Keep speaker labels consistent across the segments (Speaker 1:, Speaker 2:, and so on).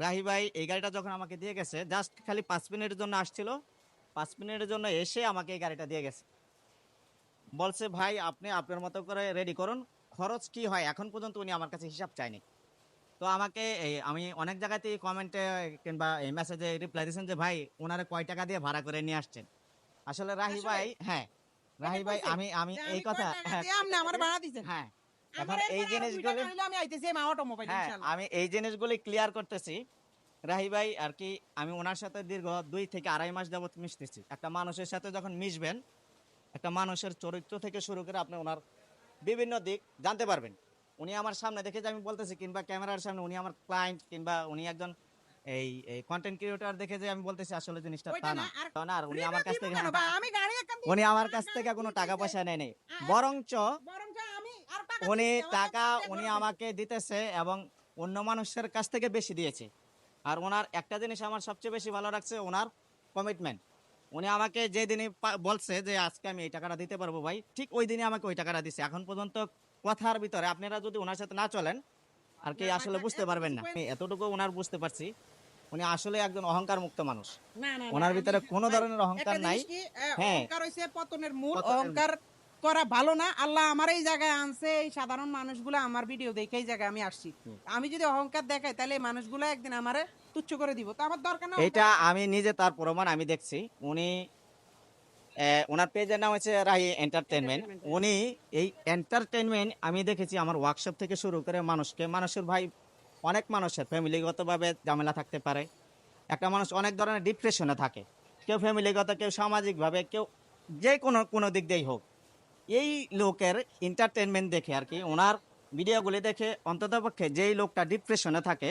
Speaker 1: রাহি ভাই এই গাড়িটা যখন আমাকে দিয়ে গেছে জাস্ট খালি পাঁচ মিনিটের জন্য আসছিল। পাঁচ মিনিটের জন্য এসে আমাকে এই গাড়িটা দিয়ে গেছে। বলছে ভাই আপনি আপনার মতো করে রেডি করুন। খরচ কি হয়? এখন পর্যন্ত উনি আমার কাছে হিসাব চায়নি। তো আমাকে আমি অনেক জায়গাতেই কমেন্টে কিংবা এই মেসেজে রিপ্লাই দিয়েছেন যে ভাই ওনারে কয় টাকা দিয়ে ভাড়া করে নিয়ে আসছেন? আসলে রাহি ভাই হ্যাঁ রাহি ভাই আমি আমি এই কথা হ্যাঁ
Speaker 2: আমার
Speaker 1: হ্যাঁ এই জিনিসগুলো
Speaker 2: আমি আইতেছি মা অটোমোবাইল
Speaker 1: হ্যাঁ
Speaker 2: ইনশাআল্লাহ
Speaker 1: আমি এই জিনিসগুলি ক্লিয়ার করতেছি। রাহি ভাই আর কি আমি ওনার সাথে দীর্ঘ দুই থেকে আড়াই মাস যাবত মিশতেছি। একটা মানুষের সাথে যখন মিশবেন একটা মানুষের চরিত্র থেকে শুরু করে আপনি ওনার বিভিন্ন দিক জানতে পারবেন। উনি আমার সামনে দেখে যে আমি বলতেছি কিংবা ক্যামেরার সামনে উনি আমার ক্লায়েন্ট কিংবা উনি একজন এই কন্টেন্ট ক্রিয়েটর দেখে যে আমি বলতেছি আসলে জিনিসটা তা
Speaker 2: না, আর-
Speaker 1: উনি আমার কাছ থেকে
Speaker 2: দিয়ে-
Speaker 1: উনি আমার কাছ থেকে কোনো টাকা পয়সা নেয় নেই। বরঞ্চ
Speaker 2: বরঞ্চ আমি আর টাকা
Speaker 1: উনি টাকা উনি আমাকে দিতেছে এবং অন্য মানুষের কাছ থেকে বেশি দিয়েছে। আর ওনার একটা জিনিস আমার সবচেয়ে বেশি ভালো লাগছে ওনার কমিটমেন্ট উনি আমাকে যে দিনই বলছে যে আজকে আমি এই টাকাটা দিতে পারব ভাই ঠিক ওই দিনই আমাকে ওই টাকাটা দিছে। এখন পর্যন্ত কথার ভিতরে আপনারা যদি ওনার সাথে না চলেন আর কি আসলে বুঝতে পারবেন না। আমি এতটুকু ওনার বুঝতে পারছি। উনি আসলে একজন অহংকার মুক্ত মানুষ ওনার ভিতরে কোনো ধরনের অহংকার নাই। হ্যাঁ।
Speaker 2: অহংকার হইছে পতনের মূল। অহংকার করা ভালো না আল্লাহ আমার এই জায়গায় আনছে এই সাধারণ মানুষগুলো আমার ভিডিও দেখে এই জায়গায় আমি আসছি। আমি যদি অহংকার দেখাই তাহলে এই মানুষগুলো একদিন আমারে তুচ্ছ করে দিব। তো আমার দরকার না
Speaker 1: এটা আমি নিজে তার প্রমাণ আমি দেখছি। উনি ওনার পেজের নাম হচ্ছে রাহি এন্টারটেনমেন্ট উনি এই এন্টারটেনমেন্ট আমি দেখেছি আমার ওয়ার্কশপ থেকে শুরু করে মানুষকে। মানুষের ভাই অনেক মানুষের ফ্যামিলিগতভাবে ঝামেলা থাকতে পারে। একটা মানুষ অনেক ধরনের ডিপ্রেশনে থাকে। কেউ ফ্যামিলিগত কেউ সামাজিকভাবে কেউ যে কোনো কোনো দিক দিয়েই হোক। এই লোকের এন্টারটেনমেন্ট দেখে আর কি, ওনার ভিডিওগুলি দেখে অন্ততপক্ষে যেই লোকটা ডিপ্রেশনে থাকে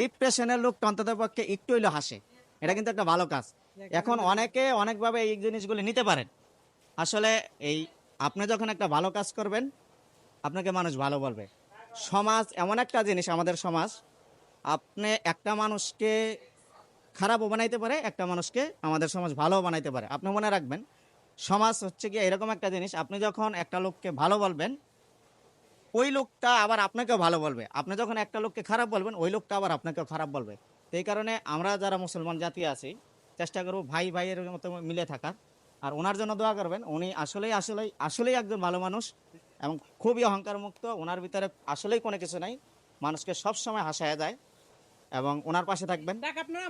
Speaker 1: ডিপ্রেশনের লোকটা অন্ততপক্ষে একটু হইলেও হাসে। এটা কিন্তু একটা ভালো কাজ। এখন অনেকে অনেকভাবে এই জিনিসগুলি নিতে পারেন। আসলে এই আপনি যখন একটা ভালো কাজ করবেন, আপনাকে মানুষ ভালো বলবে। সমাজ এমন একটা জিনিস, আমাদের সমাজ, আপনি একটা মানুষকে খারাপও বানাইতে পারে, একটা মানুষকে আমাদের সমাজ ভালোও বানাইতে পারে। আপনি মনে রাখবেন সমাজ হচ্ছে কি এরকম একটা জিনিস, আপনি যখন একটা লোককে ভালো বলবেন, ওই লোকটা আবার আপনাকেও ভালো বলবে। আপনি যখন একটা লোককে খারাপ বলবেন, ওই লোকটা আবার আপনাকেও খারাপ বলবে। তো এই কারণে আমরা যারা মুসলমান জাতি আছি, চেষ্টা করব ভাই ভাইয়ের মতো মিলে থাকার। আর ওনার জন্য দোয়া করবেন, উনি আসলেই আসলেই আসলেই একজন ভালো মানুষ এবং খুবই অহংকার মুক্ত ওনার ভিতরে আসলেই কোনো কিছু নাই। মানুষকে সব সময় হাসায় যায়। এবং ওনার পাশে থাকবেন।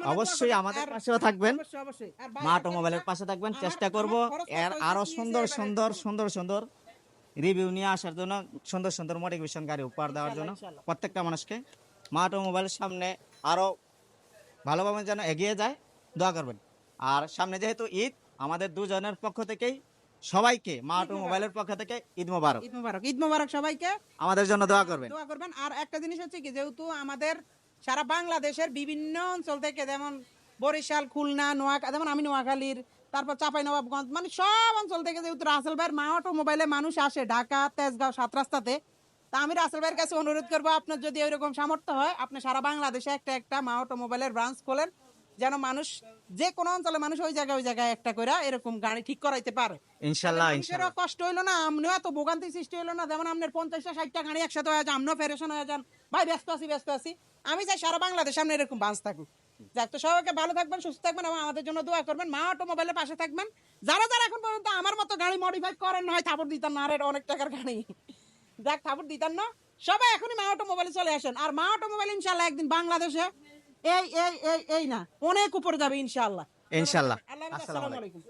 Speaker 1: অবশ্যই আমাদের
Speaker 2: আর-
Speaker 1: পাশেও থাকবেন। মা
Speaker 2: একটা
Speaker 1: অটোমোবাইলের পাশে থাকবেন চেষ্টা করব এর
Speaker 2: কত আরও
Speaker 1: সুন্দর সুন্দর সুন্দর সুন্দর রিভিউ নিয়ে আসার জন্য সুন্দর সুন্দর মোটিভেশন গাড়ি উপহার দেওয়ার জন্য। প্রত্যেকটা মানুষকে মা অটোমোবাইলের সামনে আরও ভালোভাবে যেন এগিয়ে যায় দোয়া করবেন। আর সামনে যেহেতু ঈদ আমাদের দুজনের পক্ষ থেকেই সবাইকে মা অটোমোবাইলের পক্ষ থেকে ঈদ মোবারক।
Speaker 2: ঈদ মোবারক ঈদ মোবারক সবাইকে।
Speaker 1: আমাদের জন্য দোয়া করবেন।
Speaker 2: দোয়া করবেন। আর একটা জিনিস হচ্ছে কি যেহেতু আমাদের সারা বাংলাদেশের বিভিন্ন অঞ্চল থেকে যেমন বরিশাল, খুলনা নোয়াখালী যেমন আমি নোয়াখালীর, তারপর চাপাই নবাবগঞ্জ মানে সব অঞ্চল থেকে যেহেতু রাসেল ভাইয়ের মা অটোমোবাইলে মানুষ আসে ঢাকা, তেজগাঁও, সাত রাস্তাতে, তা আমি রাসেল ভাইয়ের কাছে অনুরোধ করব, আপনার যদি ওইরকম সামর্থ্য হয়, আপনি সারা বাংলাদেশে একটা একটা মা অটোমোবাইলের ব্রাঞ্চ খোলেন। যেন মানুষ যে কোনো অঞ্চলে মানুষ ওই জায়গায় ওই জায়গায় একটা করে এরকম গাড়ি ঠিক করাইতে পারে।
Speaker 1: ইনশাল্লাহ
Speaker 2: মানুষেরও কষ্ট হইল না আমনিও এত ভোগান্তি সৃষ্টি হইল না যেমন আপনার পঞ্চাশটা ষাটটা গাড়ি একসাথে হয়ে যান আমনিও ফেরেশন হয়ে যান। ভাই ব্যস্ত আছি ব্যস্ত আছি। আমি চাই সারা বাংলাদেশ সামনে এরকম বাস থাকুক। যাক তো সবাইকে ভালো থাকবেন সুস্থ থাকবেন এবং আমাদের জন্য দোয়া করবেন মা অটোমোবাইলের পাশে থাকবেন। যারা যারা এখন পর্যন্ত আমার মতো গাড়ি মডিফাই করেন না হয় থাপড় দিতেন না আর অনেক টাকার গাড়ি। যাক থাপড় দিতেন না। সবাই এখনই মা অটোমোবাইলে চলে আসেন। আর মা অটোমোবাইল ইনশাল্লাহ একদিন বাংলাদেশে এই এই এই এই না অনেক উপরে যাবে ইনশাল্লাহ
Speaker 1: ইনশাল্লাহ আসসালামু
Speaker 2: আলাইকুম।